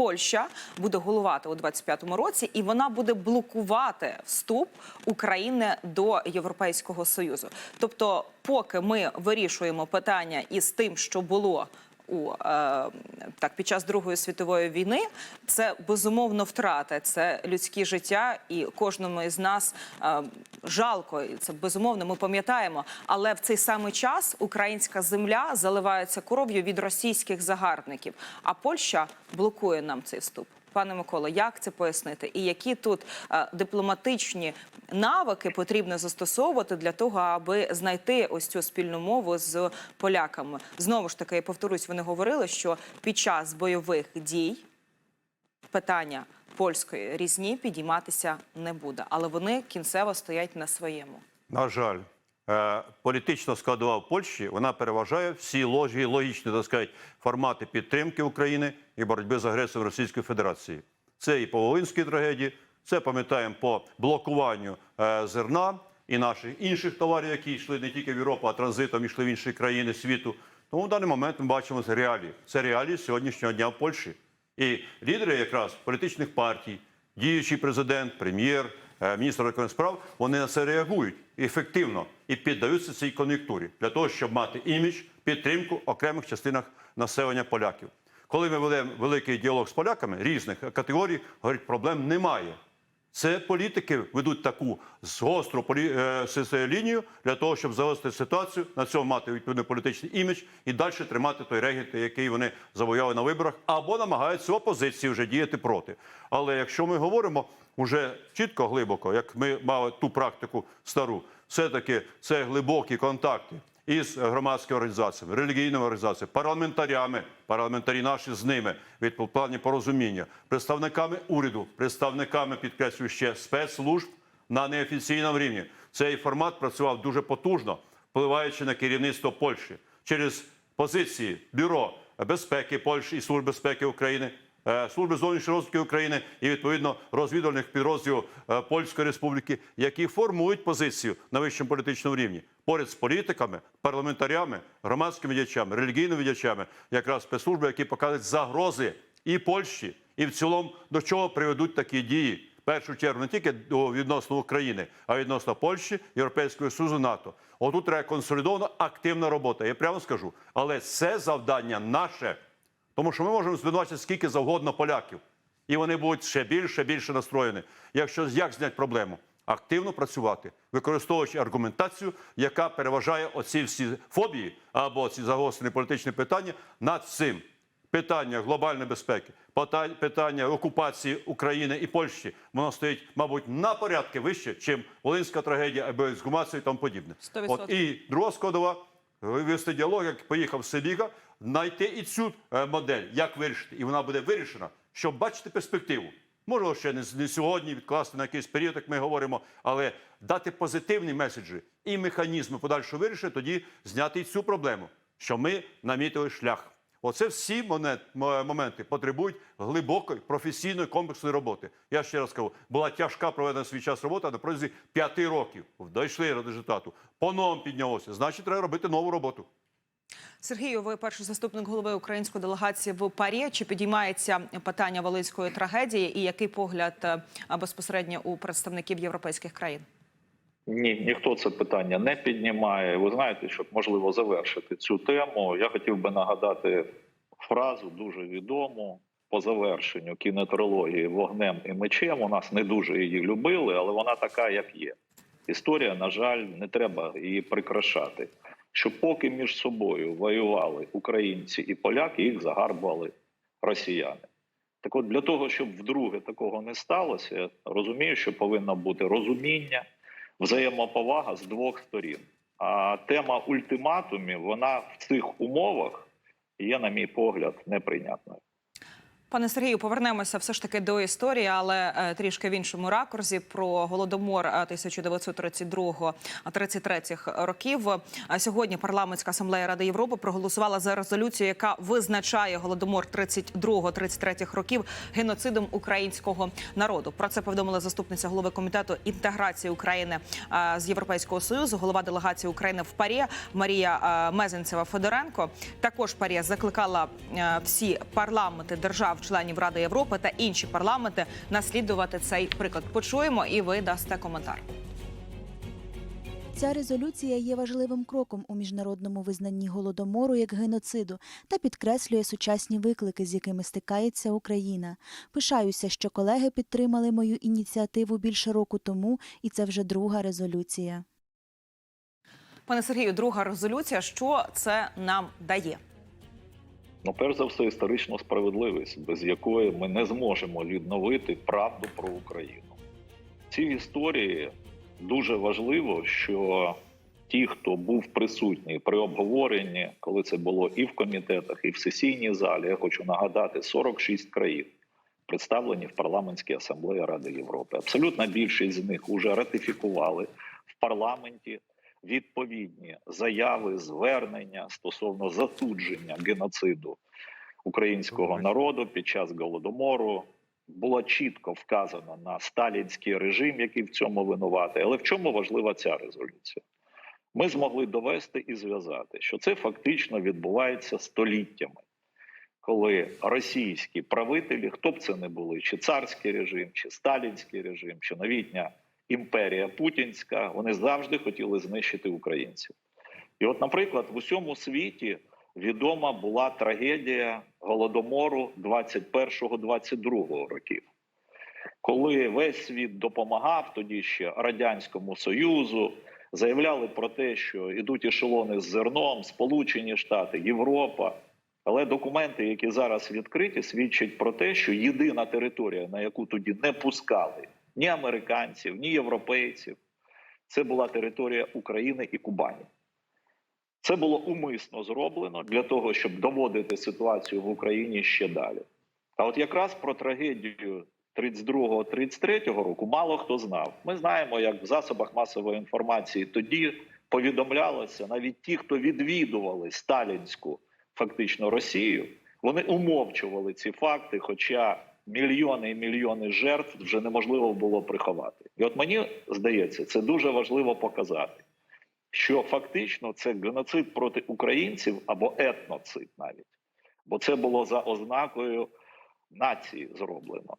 Польща буде голувати у 25-му році, і вона буде блокувати вступ України до Європейського союзу. Тобто, поки ми вирішуємо питання із тим, що було. У е, так під час Другої світової війни це безумовно втрата, це людські життя, і кожному із нас е, жалко. І це безумовно. Ми пам'ятаємо. Але в цей самий час українська земля заливається кров'ю від російських загарбників. А Польща блокує нам цей вступ. Пане Миколо, як це пояснити? І які тут е, дипломатичні навики потрібно застосовувати для того, аби знайти ось цю спільну мову з поляками? Знову ж таки, я повторюсь, вони говорили, що під час бойових дій питання польської різні підійматися не буде, але вони кінцево стоять на своєму. На жаль, політична складова в Польщі вона переважає всі ложі, логічні так сказати, формати підтримки України і боротьби з агресією Російської Федерації. Це і по Волинській трагедії, це пам'ятаємо по блокуванню е, зерна і наших інших товарів, які йшли не тільки в Європу, а транзитом йшли в інші країни світу. Тому в даний момент ми бачимо це реалії. Це реалії сьогоднішнього дня в Польщі. І лідери якраз політичних партій, діючий президент, прем'єр, е, міністр закордонних справ, вони на це реагують ефективно і піддаються цій кон'юнктурі для того, щоб мати імідж, підтримку окремих частинах населення поляків. Коли ми ведемо великий діалог з поляками різних категорій, говорять, проблем немає. Це політики ведуть таку гостру полі... е, лінію для того, щоб загострити ситуацію, на цьому мати відповідний політичний імідж і далі тримати той регіт, який вони завоювали на виборах, або намагаються опозиції вже діяти проти. Але якщо ми говоримо вже чітко, глибоко, як ми мали ту практику стару, все-таки це глибокі контакти із громадськими організаціями, релігійними організаціями, парламентарями, парламентарі наші з ними від плані порозуміння, представниками уряду, представниками підкреслюю ще спецслужб на неофіційному рівні. Цей формат працював дуже потужно, впливаючи на керівництво Польщі через позиції бюро безпеки Польщі і Служби безпеки України. Е, Служби зовнішньої розвитки України і відповідно розвідувальних підрозділів е, Польської Республіки, які формують позицію на вищому політичному рівні поряд з політиками, парламентарями, громадськими діячами, релігійними діячами, якраз спецслужби, які показують загрози і Польщі, і в цілому до чого приведуть такі дії. В першу чергу не тільки відносно України, а відносно Польщі, Європейського Союзу, НАТО. Отут треба консолідована активна робота. Я прямо скажу, але це завдання наше. Тому що ми можемо звинувачити скільки завгодно поляків, і вони будуть ще більше більше настроєні. Якщо як зняти проблему? Активно працювати, використовуючи аргументацію, яка переважає оці всі фобії або ці загострені політичні питання над цим. Питання глобальної безпеки, питання окупації України і Польщі, воно стоїть, мабуть, на порядки вище, чим Волинська трагедія або ексгумація і тому подібне. 100%. От і друга складова вивести діалог, як поїхав Селіга, знайти і цю е, модель, як вирішити, і вона буде вирішена, щоб бачити перспективу. Можливо, ще не, сьогодні відкласти на якийсь період, як ми говоримо, але дати позитивні меседжі і механізми подальшого вирішення, тоді зняти і цю проблему, що ми намітили шлях. Оце всі моменти потребують глибокої професійної комплексної роботи. Я ще раз кажу, була тяжка проведена свій час робота на протязі п'яти років. Дійшли результату. По-новому піднялося. Значить, треба робити нову роботу. Сергію, ви перший заступник голови української делегації в Парі. Чи підіймається питання волинської трагедії, і який погляд е, безпосередньо у представників європейських країн? Ні, ніхто це питання не піднімає. Ви знаєте, щоб можливо завершити цю тему. Я хотів би нагадати фразу дуже відому по завершенню кінотрилогії Вогнем і мечем. У нас не дуже її любили, але вона така, як є. Історія, на жаль, не треба її прикрашати. Що поки між собою воювали українці і поляки, їх загарбували росіяни. Так от для того, щоб вдруге такого не сталося, я розумію, що повинно бути розуміння, взаємоповага з двох сторін. А тема ультиматумів вона в цих умовах є, на мій погляд, неприйнятною. Пане Сергію, повернемося все ж таки до історії, але е, трішки в іншому ракурсі про голодомор е, 1932-33 років. А сьогодні парламентська асамблея Ради Європи проголосувала за резолюцію, яка визначає голодомор 32-33 років геноцидом українського народу. Про це повідомила заступниця голови комітету інтеграції України е, з Європейського союзу, голова делегації України в Парі Марія е, Мезенцева Федоренко. Також Парі закликала е, всі парламенти держав держав-членів Ради Європи та інші парламенти наслідувати цей приклад. Почуємо, і ви дасте коментар. Ця резолюція є важливим кроком у міжнародному визнанні голодомору як геноциду та підкреслює сучасні виклики, з якими стикається Україна. Пишаюся, що колеги підтримали мою ініціативу більше року тому, і це вже друга резолюція. Пане Сергію, друга резолюція. Що це нам дає? Ну, перш за все, історичну справедливість, без якої ми не зможемо відновити правду про Україну. В цій історії дуже важливо, що ті, хто був присутній при обговоренні, коли це було і в комітетах, і в сесійній залі, я хочу нагадати, 46 країн представлені в парламентській асамблеї Ради Європи. Абсолютна більшість з них вже ратифікували в парламенті відповідні заяви, звернення стосовно засудження геноциду українського народу під час голодомору. Було чітко вказано на сталінський режим, який в цьому винуватий. Але в чому важлива ця резолюція? Ми змогли довести і зв'язати, що це фактично відбувається століттями, коли російські правителі, хто б це не були, чи царський режим, чи сталінський режим, чи новітня імперія Путінська, вони завжди хотіли знищити українців. І, от, наприклад, в усьому світі відома була трагедія голодомору 21-22 років, коли весь світ допомагав тоді ще радянському союзу. Заявляли про те, що йдуть ешелони з зерном, Сполучені Штати, Європа. Але документи, які зараз відкриті, свідчать про те, що єдина територія, на яку тоді не пускали ні американців, ні європейців, це була територія України і Кубані. Це було умисно зроблено для того, щоб доводити ситуацію в Україні ще далі. А от якраз про трагедію 32-33 року мало хто знав. Ми знаємо, як в засобах масової інформації тоді повідомлялося навіть ті, хто відвідували сталінську фактично Росію, вони умовчували ці факти, хоча мільйони і мільйони жертв вже неможливо було приховати. І от мені здається, це дуже важливо показати, що фактично це геноцид проти українців або етноцид навіть, бо це було за ознакою нації зроблено.